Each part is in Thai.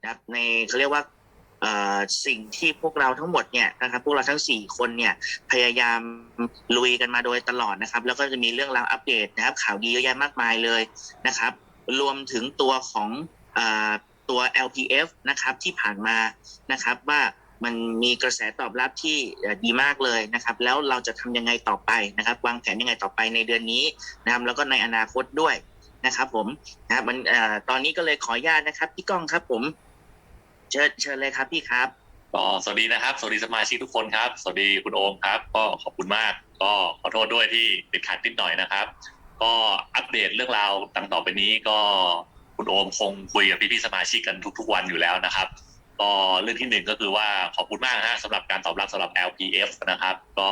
นะครับในเขาเรียกว่าสิ่งที่พวกเราทั้งหมดเนี่ยนะครับพวกเราทั้งสี่คนเนี่ยพยายามลุยกันมาโดยตลอดนะครับ แล้วก็จะมีเรื่องราวอัปเดตนะครับ ข่าวดีเยอะแยะมากมายเลยนะครับ รวมถึงตัวของอตัว LPF นะครับที่ผ่านมานะครับว่ามันมีกระแสตอบรับที่ดีมากเลยนะครับ แล้วเราจะทำยังไงต่อไปนะครับ วางแผนยังไงต่อไปในเดือนนี้นะครับแล้วก็ในอนาคตด้วย นะครับ ผมนะครับมันเอ่อตอนนี้ก็เลยขออนุญาตนะครับพี่ก้องครับ ผมเชิญเชิญเลยครับพี่ครับก็สวัสดีนะครับ สวัสดีสมาชิกทุกคนครับ สวัสดีคุณโอมครับ ก็ขอบคุณมาก ก็ขอโทษด้วยที่ติดขัดนิดหน่อยนะครับ ก็อัปเดตเรื่องราวต่างต่อไปนี้ก็คุณโอมคงคุยกับพี่ๆสมาชิกกันทุก ๆ วันอยู่แล้วนะครับก็เรื่องที่หนึ่งก็คือว่าขอบคุณมากนะฮะสำหรับการตอบรับสำหรับ LPF นะครับ ก็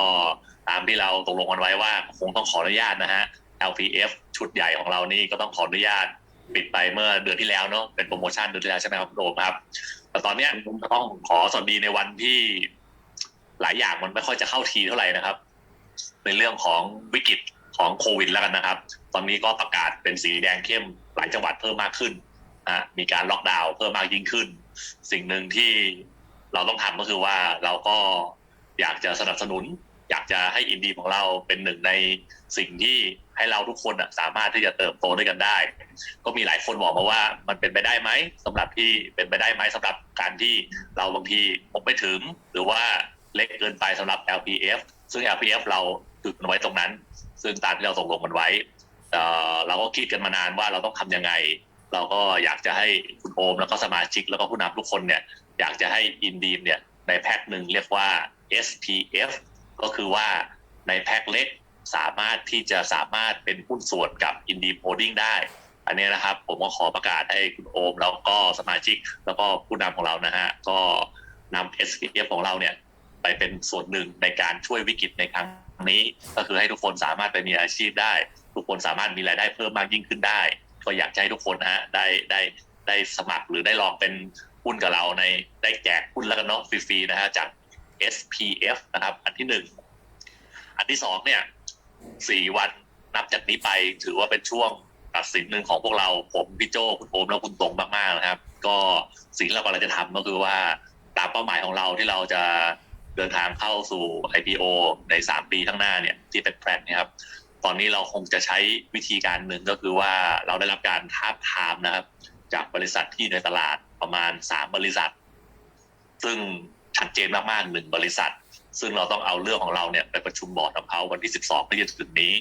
ตามที่เราตกลงกันไว้ว่าคงต้องขออนุญาตนะฮะ LPF ชุดใหญ่ของเรานี่ก็ต้องขออนุญาตปิดไปเมื่อเดือนที่แล้วเนาะเป็นโปรโมชั่นเดือนที่แล้วใช่ไหมครับโอมครับ แต่ตอนเนี้ยผมก็ต้องขอสวัสดีในวันที่หลายอย่างมันไม่ค่อยจะเข้าทีเท่าไหร่นะครับ ในเรื่องของวิกฤตของโควิดแล้วกันนะครับ ตอนนี้ก็ประกาศเป็นสีแดงเข้มหลายจังหวัดเพิ่มมากขึ้นอะมีการล็อกดาวน์เพิ่มมากยิ่งขึ้น สิ่งหนึ่งที่เราต้องทำก็คือว่าเราก็อยากจะสนับสนุน อยากจะให้อินดีของเราเป็นหนึ่งในสิ่งที่ให้เราทุกคนอะสามารถที่จะเติบโตด้วยกันได้ ก็มีหลายคนบอกมาว่ามันเป็นไปได้ไหมสำหรับที่เป็นไปได้ไหมสำหรับการที่เราบางทีพบไม่ถึง หรือว่าเล็กเกินไปสำหรับ LPF ซึ่ง LPF เราถึกมันไว้ตรงนั้น ซึ่งตามที่เราตกลงกันไว้เราก็คิดกันมานานว่าเราต้องทำยังไง เราก็อยากจะให้คุณโอมแล้วก็สมาชิกแล้วก็ผู้นำทุกคนเนี่ยอยากจะให้อินดีมเนี่ยในแพ็คหนึ่งเรียกว่า SPF ก็คือว่าในแพ็คเล็กสามารถที่จะสามารถเป็นหุ้นส่วนกับอินดีโ d ดิ้งได้ อันนี้นะครับ ผมก็ขอประกาศให้คุณโอม แล้วก็สมาชิก แล้วก็ผู้นำของเรานะฮะ ก็นำ SPF ของเราเนี่ยไปเป็นส่วนหนึ่งในการช่วยวิกฤตในครั้งนี้ ก็คือให้ทุกคนสามารถไปมีอาชีพได้ ทุกคนสามารถมีรายได้เพิ่มมากยิ่งขึ้นได้ ก็อยากจะให้ทุกคนนะฮะได้ได้ได้สมัครหรือได้ลองเป็นหุ้นกับเราในได้แจกหุ้นแล้วกันเนาะฟรีๆนะฮะจาก SPF นะครับ อันที่หนึ่งอันที่สองเนี่ยสี่วันนับจากนี้ไปถือว่าเป็นช่วงตัดสินหนึ่งของพวกเราผมพี่โจคุณโอมและคุณตรงมากๆนะครับ ก็สิ่งที่เรากำลังจะทำก็คือว่าตามเป้าหมายของเราที่เราจะเดินทางเข้าสู่ IPO ใน 3 ปีข้างหน้าเนี่ยที่เป็นแพลนนะครับ ตอนนี้เราคงจะใช้วิธีการหนึ่งก็คือว่าเราได้รับการท้าบทามนะครับ จากบริษัทที่ในตลาดประมาณ 3 บริษัท ซึ่ง ชัดเจนมากๆหนึ่งบริษัท ซึ่งเราต้องเอาเรื่องของเราเนี่ยไปประชุมบอร์ดของเขาวันที่ 12ที่จะถึงนี้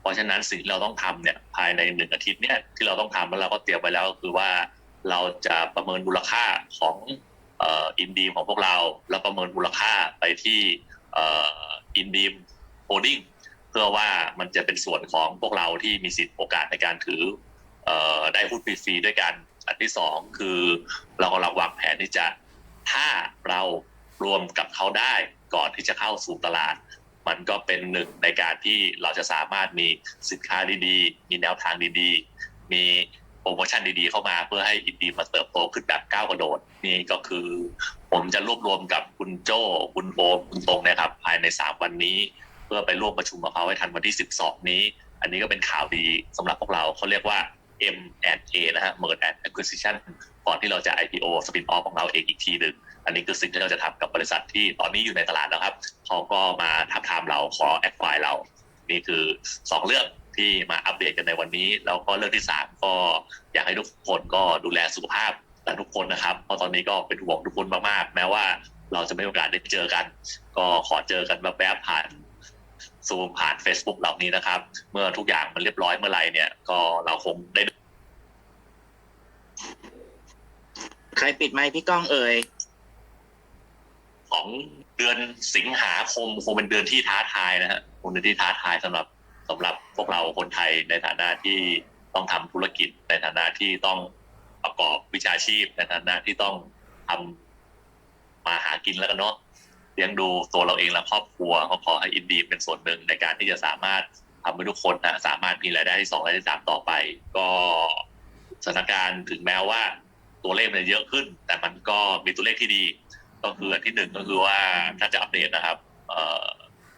เพราะฉะนั้นสิ่งที่เราต้องทำเนี่ยภายในหนึ่งอาทิตย์เนี่ยที่เราต้องทำแล้วเราก็เตรียมไว้แล้วก็คือว่าเราจะประเมินมูลค่าของอินดีมของพวกเรา แล้วประเมินมูลค่าไปที่อินดีมโฮดิ้งเพื่อว่ามันจะเป็นส่วนของพวกเราที่มีสิทธิ์โอกาสในการถือออได้หุ้นฟรีๆด้วยกัน อันที่สองคือเรากำลังวางแผนที่จะถ้าเรา รวมกับเขาได้ก่อนที่จะเข้าสู่ตลาด มันก็เป็นหนึ่งในการที่เราจะสามารถมีสินค้าดีๆ มีแนวทางดีๆ มีโปรโมชั่นดีๆ เข้ามาเพื่อให้อินดีมาเติบโตขึ้นแบบก้าวกระโดด นี่ก็คือ ผมจะรวบรวมกับคุณโจ้คุณโอมคุณตรงนะครับ ภายใน 3 วันนี้ เพื่อไปร่วมประชุมกับเขาให้ทันวันที่ 12 นี้ อันนี้ก็เป็นข่าวดีสำหรับพวกเราเขาเรียกว่า M&A นะฮะ Merge and Acquisition ก่อนที่เราจะ IPO Spin Off ของเราเองอีกทีหนึ่ง อันนี้คือสิ่งที่เราจะทำกับบริษัทที่ตอนนี้อยู่ในตลาดแล้วครับเขาก็มาทับทามเราขอแอดไฟล์เรา นี่คือ 2 เรื่องที่มาอัปเดตกันในวันนี้ แล้วก็เรื่องที่ 3 ก็อยากให้ทุกคนก็ดูแลสุขภาพแต่ทุกคนนะครับ เพราะตอนนี้ก็เป็นห่วงทุกคนมากๆ แม้ว่าเราจะไม่มีโอกาสได้เจอกัน ก็ขอเจอกันแวบๆผ่านซูมผ่าน Facebook เหล่านี้นะครับ เมื่อทุกอย่างมันเรียบร้อยเมื่อไรเนี่ย ก็เราคงได้ ใครปิดไมค์พี่ก้องเอ่ย ของเดือนสิงหาคมคงเป็นเดือนที่ท้าทายนะฮะคงเป็นเดือนที่ท้าทายสำหรับสำหรับพวกเราคนไทยในฐานะที่ต้องทำธุรกิจในฐานะที่ต้องประกอบวิชาชีพในฐานะที่ต้องทำมาหากินแล้วกันเนาะเลี้ยงดูตัวเราเองและครอบครัวก็ขอให้อินดีเป็นส่วนหนึ่งในการที่จะสามารถทำให้ทุกคนนะสามารถมีรายได้ที่สองรายได้ที่สามต่อไป ก็สถานการณ์ถึงแม้ว่าตัวเลขมันจะเยอะขึ้น แต่มันก็มีตัวเลขที่ดี ก็คืออันที่หนึ่งก็คือว่าถ้าจะอัปเดตนะครับ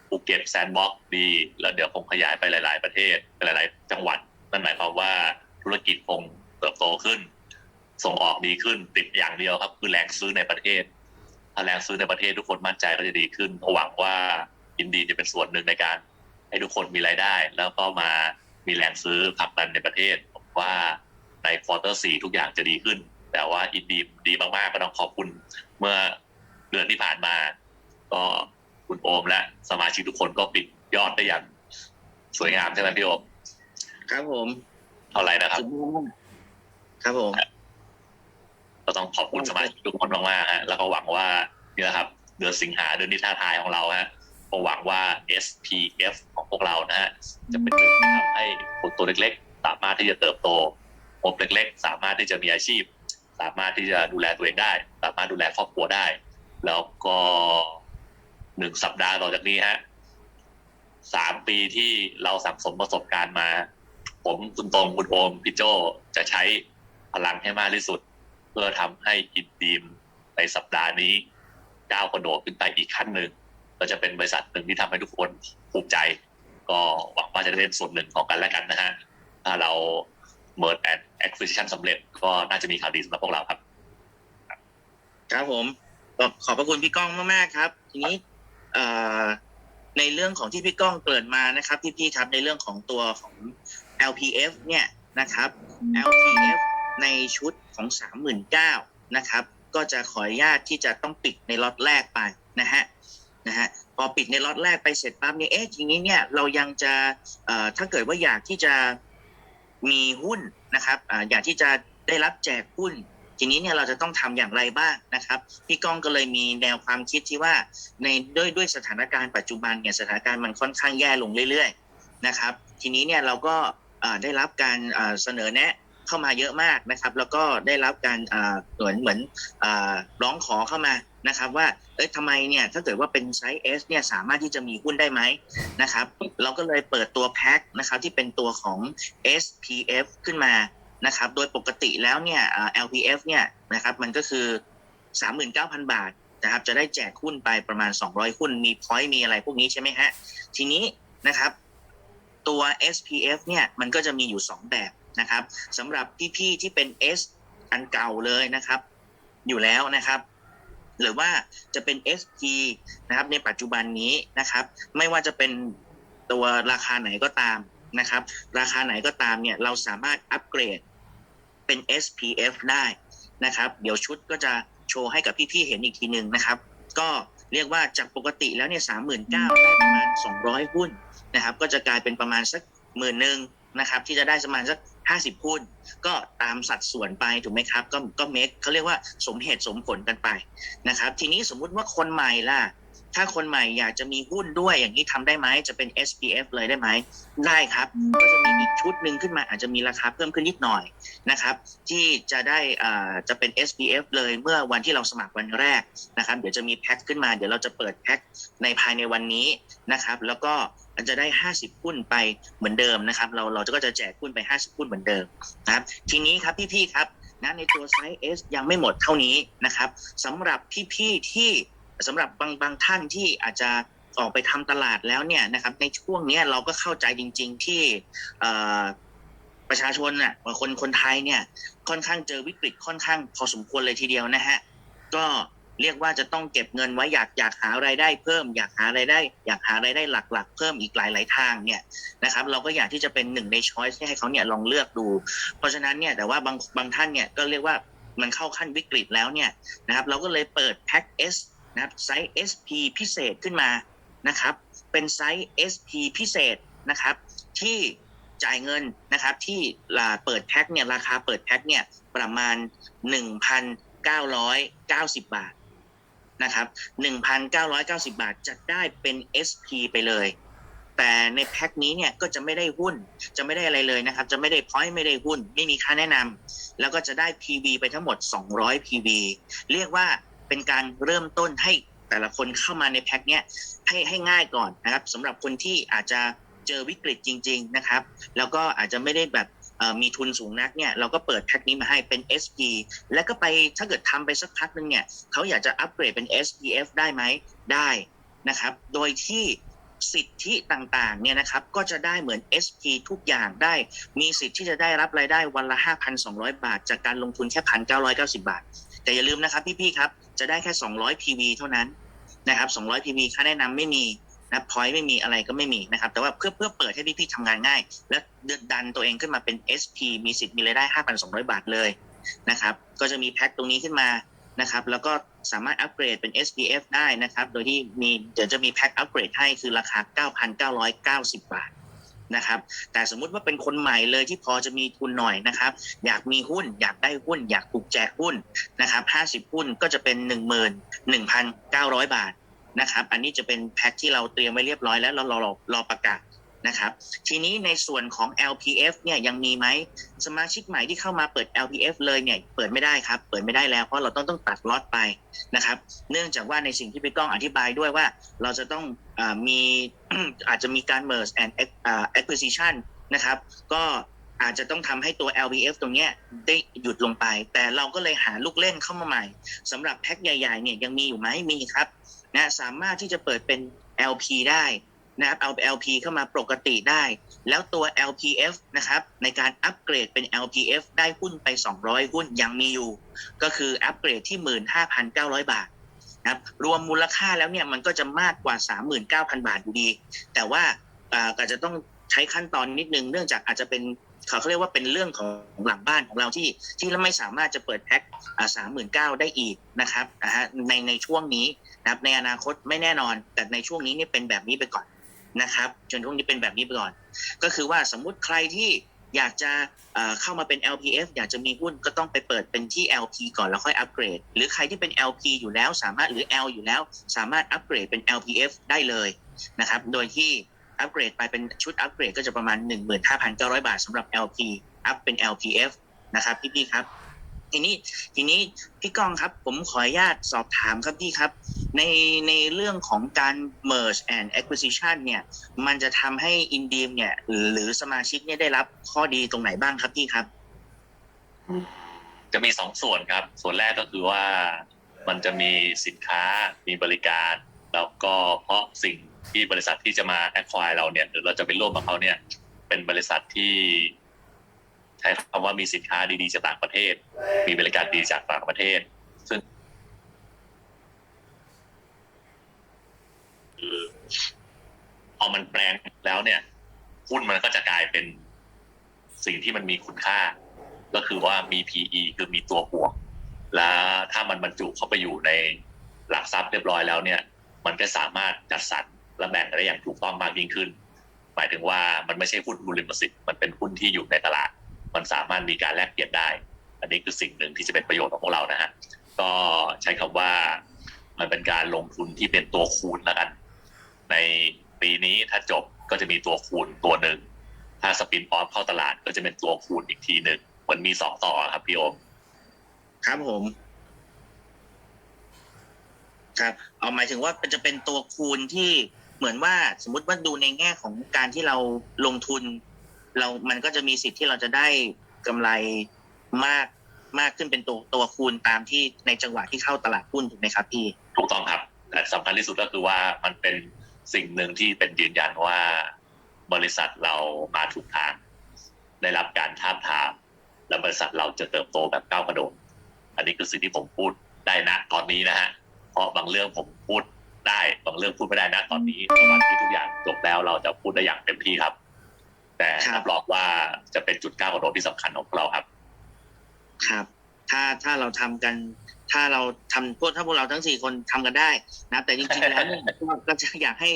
ภูเก็ตแซนด์บ็อกดี แล้วเดี๋ยวคงขยายไปหลาย ๆ ประเทศไปหลาย ๆ จังหวัดนั่นหมายความว่าธุรกิจคงเติบโตขึ้น ส่งออกดีขึ้นติดอย่างเดียวครับ คือแรงซื้อในประเทศ ถ้าแรงซื้อในประเทศทุกคนมั่นใจก็จะดีขึ้นหวังว่าอินดีจะเป็นส่วนหนึ่งในการ ให้ทุกคนมีรายได้ แล้วก็มามีแรงซื้อผลักดันในประเทศผมว่าในควอเตอร์สี่ทุกอย่างจะดีขึ้น แต่ว่าอินดีดีมากๆก็ต้องขอบคุณเมื่อ เดือนที่ผ่านมา ก็คุณโอมและสมาชิกทุกคนก็ปิดยอดได้อย่างสวยงามใช่ไหมพี่โอมครับผมเท่าไหร่นะครับสุดยอดครับผมก็ต้องขอบคุณสมาชิกทุกคนมากๆฮะแล้วก็หวังว่านี่นะครับ เดือนสิงหาเดือนที่ท้าทายของเราฮะก็หวังว่า SPF ของพวกเรานะฮะจะเป็นหนึ่งที่ทำให้คนตัวเล็กๆ สามารถที่จะเติบโตคนเล็ก ๆ สามารถที่จะมีอาชีพ สามารถที่จะดูแลตัวเองได้ สามารถดูแลครอบครัวได้ แล้วก็หนึ่งสัปดาห์ต่อจากนี้ฮะสามปีที่เราสั่งสมประสบการณ์มา ผมคุณตรงคุณโอมพี่โจจะใช้พลังให้มากที่สุด เพื่อทำให้อินดีมในสัปดาห์นี้ก้าวกระโดดขึ้นไปอีกขั้นหนึ่งก็จะเป็นบริษัทหนึ่งที่ทำให้ทุกคนภูมิใจ ก็หวังว่าจะได้เป็นส่วนหนึ่งของกันและกันนะฮะถ้าเรา merge and acquisition สำเร็จก็น่าจะมีข่าวดีสำหรับพวกเราครับ ครับผม ก็ขอบพระคุณพี่ก้องมากๆครับ ทีนี้ในเรื่องของที่พี่ก้องเกริ่นมานะครับพี่ๆครับในเรื่องของตัวของ LPF เนี่ยนะครับ LPF ในชุดของ 39,000นะครับ ก็จะขออนุญาตที่จะต้องปิดในล็อตแรกไปนะฮะนะฮะพอปิดในล็อตแรกไปเสร็จปั๊บเนี่ยเอ๊ะทีนี้เนี่ยเรายังจะถ้าเกิดว่าอยากที่จะมีหุ้นนะครับออยากที่จะได้รับแจกหุ้น ทีนี้เนี่ยเราจะต้องทำอย่างไรบ้างนะครับพี่ก้องก็เลยมีแนวความคิดที่ว่าในด้วยด้วยสถานการณ์ปัจจุบันเนี่ยสถานการณ์มันค่อนข้างแย่ลงเรื่อยๆนะครับทีนี้เนี่ยเราก็ได้รับการเสนอแนะเข้ามาเยอะมากนะครับ แล้วก็ได้รับการเหมือนเหมือนร้องขอเข้ามานะครับว่าเอ้ยทำไมเนี่ยถ้าเกิดว่าเป็นไซส์ S เนี่ยสามารถที่จะมีหุ้นได้ไหมนะครับ เราก็เลยเปิดตัวแพ็คนะครับที่เป็นตัวของ SPF ขึ้นมา นะครับ โดยปกติแล้วเนี่ย LPF เนี่ยนะครับมันก็คือ 39,000 บาทนะครับจะได้แจกหุ้นไปประมาณ 200 หุ้น มีพอยต์มีอะไรพวกนี้ใช่ไหมฮะ ทีนี้นะครับตัว SPF เนี่ยมันก็จะมีอยู่ 2 แบบนะครับสำหรับพี่ๆที่เป็น S อันเก่าเลยนะครับ อยู่แล้วนะครับหรือว่าจะเป็น SP นะครับในปัจจุบันนี้นะครับ ไม่ว่าจะเป็นตัวราคาไหนก็ตามนะครับ ราคาไหนก็ตามเนี่ยเราสามารถอัปเกรด เป็น SPF ได้นะครับ เดี๋ยวชุดก็จะโชว์ให้กับพี่ๆเห็นอีกทีหนึ่งนะครับ ก็เรียกว่าจากปกติแล้วเนี่ยสามหมื่นเก้าได้ประมาณสองร้อยหุ้นนะครับ ก็จะกลายเป็นประมาณสักหมื่นหนึ่งนะครับ ที่จะได้ประมาณสักห้าสิบหุ้น ก็ตามสัดส่วนไปถูกไหมครับ ก็ก็เมคเขาเรียกว่าสมเหตุสมผลกันไปนะครับ ทีนี้สมมุติว่าคนใหม่ล่ะ ถ้าคนใหม่อยากจะมีหุ้นด้วยอย่างนี้ทำได้ไหมจะเป็น SPF เลยได้ไหมได้ครับ ก็จะมีอีกชุดหนึ่งขึ้นมาอาจจะมีราคาเพิ่มขึ้นนิดหน่อยนะครับ ที่จะได้อ่าจะเป็น SPF เลยเมื่อวันที่เราสมัครวันแรกนะครับ เดี๋ยวจะมีแพ็คขึ้นมา เดี๋ยวเราจะเปิดแพ็คในภายในวันนี้นะครับ แล้วก็จะได้ 50 หุ้นไปเหมือนเดิมนะครับ เราเราก็จะแจกหุ้นไป 50 หุ้นเหมือนเดิมนะครับ ทีนี้ครับพี่ๆครับนะในตัวไซส์ S ยังไม่หมดเท่านี้นะครับสำหรับพี่ๆที่ สำหรับบางบางท่านที่อาจจะออกไปทำตลาดแล้วเนี่ยนะครับ ในช่วงนี้เราก็เข้าใจจริง ๆ ที่ประชาชนน่ะคนคนไทยเนี่ยค่อนข้างเจอวิกฤตค่อนข้างพอสมควรเลยทีเดียวนะฮะก็เรียกว่าจะต้องเก็บเงินไว้อยากอยากหารายได้เพิ่ม อยากหารายได้ อยากหารายได้หลัก ๆ เพิ่มอีกหลาย ๆ ทางเนี่ยนะครับ เราก็อยากที่จะเป็นหนึ่งในช้อยส์ที่ให้เขาเนี่ยลองเลือกดู เพราะฉะนั้นเนี่ยแต่ว่าบางบางท่านเนี่ยก็เรียกว่ามันเข้าขั้นวิกฤตแล้วเนี่ยนะครับ เราก็เลยเปิดแพ็ค S นะครับไซส์ SP พิเศษขึ้นมานะครับ เป็นไซส์ SP พิเศษนะครับ ที่จ่ายเงินนะครับ ที่ลาเปิดแพ็คเนี่ยราคาเปิดแพ็คเนี่ยประมาณ 1,990 บาทนะครับ 1,990 บาทจะได้เป็น SP ไปเลย แต่ในแพ็คนี้เนี่ยก็จะไม่ได้หุ้น จะไม่ได้อะไรเลยนะครับ จะไม่ได้พอยต์ไม่ได้หุ้น ไม่มีค่าแนะนำแล้วก็จะได้ PV ไปทั้งหมด 200 PV เรียกว่า เป็นการเริ่มต้นให้แต่ละคนเข้ามาในแพ็คเนี้ยให้ให้ง่ายก่อนนะครับสำหรับคนที่อาจจะเจอวิกฤตจริง ๆนะครับ แล้วก็อาจจะไม่ได้แบบมีทุนสูงนักเนี่ยเราก็เปิดแพ็คนี้มาให้เป็น SP แล้วก็ไปถ้าเกิดทำไปสักพักหนึ่งเนี่ยเขาอยากจะอัปเกรดเป็น SPF ได้ไหมได้นะครับ โดยที่สิทธิต่างๆเนี่ยนะครับก็จะได้เหมือน SP ทุกอย่างได้ มีสิทธิ์ที่จะได้รับรายได้วันละ 5,200 บาท จากการลงทุนแค่ 1,990 บาท แต่อย่าลืมนะครับพี่ๆครับ จะได้แค่ 200 PV เท่านั้นนะครับ 200 PV ค่าแนะนำไม่มีนะพอยไม่มีอะไรก็ไม่มีนะครับ แต่ว่าเพื่อเพื่อเปิดให้พี่ๆทำงานง่าย และดันตัวเองขึ้นมาเป็น SP มีสิทธิ์มีรายได้ 5,200 บาทเลยนะครับ ก็จะมีแพ็คตรงนี้ขึ้นมานะครับ แล้วก็สามารถอัปเกรดเป็น SPF ได้นะครับ โดยที่มีเดี๋ยวจะมีแพ็คอัปเกรดให้คือราคา 9,990 บาท นะครับ แต่สมมุติว่าเป็นคนใหม่เลยที่พอจะมีทุนหน่อยนะครับ อยากมีหุ้น อยากได้หุ้น อยากถูกแจกหุ้นนะครับ50หุ้นก็จะเป็น11,900บาทนะครับ อันนี้จะเป็นแพ็คที่เราเตรียมไว้เรียบร้อยแล้วเรารอรอรอประกาศ นะครับ ทีนี้ในส่วนของ LPF เนี่ยยังมีไหมสมาชิกใหม่ที่เข้ามาเปิด LPF เลยเนี่ยเปิดไม่ได้ครับ เปิดไม่ได้แล้วเพราะเราต้องต้องตัดล็อตไปนะครับ เนื่องจากว่าในสิ่งที่พี่ก้องอธิบายด้วยว่าเราจะต้องอมีอาจจะมีการ merge and acquisition นะครับ ก็อาจจะต้องทำให้ตัว LPF ตรงเนี้ยได้หยุดลงไป แต่เราก็เลยหาลูกเล่นเข้ามาใหม่สำหรับแพ็คใหญ่ๆเนี่ยยังมีอยู่ไหมมีครับนะสามารถที่จะเปิดเป็น LP ได้ นะครับเอา LP เข้ามาปกติได้ แล้วตัว LPF นะครับในการอัปเกรดเป็น LPF ได้หุ้นไป 200 หุ้นยังมีอยู่ ก็คืออัปเกรดที่ 15,900 บาทนะครับรวมมูลค่าแล้วเนี่ยมันก็จะมากกว่า 39,000 บาทอยู่ดี แต่ว่าอาก็จะต้องใช้ขั้นตอนนิดนึงเนื่องจากอาจจะเป็นเขาเรียกว่าเป็นเรื่องของหลังบ้านของเราที่ที่เราไม่สามารถจะเปิดแพ็คสามหมื่นเก้าได้อีกนะครับนะฮะในในช่วงนี้นะครับในอนาคตไม่แน่นอน แต่ในช่วงนี้นี่เป็นแบบนี้ไปก่อน นะครับ จนช่วงนี้เป็นแบบนี้ไปก่อน ก็คือว่าสมมุติใครที่อยากจะเข้ามาเป็น LPF อยากจะมีหุ้นก็ต้องไปเปิดเป็นที่ LP ก่อนแล้วค่อยอัปเกรด หรือใครที่เป็น LP อยู่แล้วสามารถหรือ L อยู่แล้ว สามารถอัปเกรดเป็น LPF ได้เลยนะครับ โดยที่อัปเกรดไปเป็นชุดอัปเกรดก็จะประมาณ 15,900 บาทสำหรับ LP อัพเป็น LPF นะครับพี่ๆครับ ทีนี้ทีนี้พี่ก้องครับ ผมขออนุญาตสอบถามครับพี่ครับ ในในเรื่องของการ merge and acquisition เนี่ย มันจะทำให้อินดีมเนี่ย หรือสมาชิกเนี่ยได้รับข้อดีตรงไหนบ้างครับพี่ครับ จะมีสองส่วนครับ ส่วนแรกก็คือว่ามันจะมีสินค้ามีบริการ แล้วก็เพราะสิ่งที่บริษัทที่จะมาแอคควายเราเนี่ยหรือเราจะไปร่วมกับเขาเนี่ย เป็นบริษัทที่ ใช้คำว่ามีสินค้าดีๆจากต่างประเทศ มีบริการดีจากต่างประเทศ ซึ่งพอมันแปลงแล้วเนี่ยหุ้นมันก็จะกลายเป็นสิ่งที่มันมีคุณค่า ก็คือว่ามี PE คือมีตัวบวก แล้วถ้ามันบรรจุเข้าไปอยู่ในหลักทรัพย์เรียบร้อยแล้วเนี่ย มันก็สามารถจัดสรรและแบ่งได้อย่างถูกต้องมากยิ่งขึ้น หมายถึงว่ามันไม่ใช่หุ้นบุริมสิทธิ์มันเป็นหุ้นที่อยู่ในตลาด มันสามารถมีการแลกเปลี่ยนได้ อันนี้คือสิ่งหนึ่งที่จะเป็นประโยชน์ของพวกเรานะฮะก็ใช้คำว่ามันเป็นการลงทุนที่เป็นตัวคูณแล้วกัน ในปีนี้ถ้าจบก็จะมีตัวคูณตัวหนึ่งถ้าสปินออฟเข้าตลาดก็จะเป็นตัวคูณอีกทีหนึ่งมันมีสองต่อครับพี่โอมครับผมครับเอาหมายถึงว่าจะเป็นตัวคูณที่เหมือนว่าสมมติว่าดูในแง่ของการที่เราลงทุน เรามันก็จะมีสิทธิ์ที่เราจะได้กำไรมากมากขึ้นเป็นตัวตัวคูณตามที่ในจังหวะที่เข้าตลาดหุ้นถูกไหมครับพี่ถูกต้องครับแต่สำคัญที่สุดก็คือว่ามันเป็นสิ่งหนึ่งที่เป็นยืนยันว่าบริษัทเรามาถูกทางได้รับการท้าทาม และบริษัทเราจะเติบโตแบบก้าวกระโดด อันนี้คือสิ่งที่ผมพูดได้นะตอนนี้นะฮะเพราะบางเรื่องผมพูดได้บางเรื่องพูดไม่ได้นะตอนนี้ต่วันที่ทุกอย่างจบแล้วเราจะพูดได้อย่างเต็มที่ครับ แต่ครับรับรองว่าจะเป็นจุดก้าวกระโดดที่สำคัญของพวกเราครับ ครับ ถ้าถ้าเราทำกัน ถ้าเราทำพวกถ้าพวกเราทั้งสี่คนทำกันได้นะแต่จริงๆแล้วเนี่ยก็ก็จะอยากให้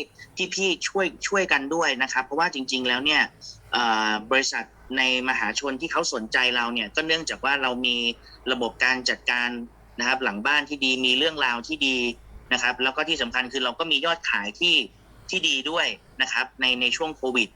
พี่ๆช่วยช่วยกันด้วยนะครับ เพราะว่าจริง ๆ แล้วเนี่ยเอ่อบริษัทในมหาชนที่เขาสนใจเราเนี่ย ก็เนื่องจากว่าเรามีระบบการจัดการนะครับ หลังบ้านที่ดีมีเรื่องราวที่ดีนะครับ แล้วก็ที่สำคัญคือเราก็มียอดขายที่ที่ดีด้วยนะครับ ในในช่วงโควิด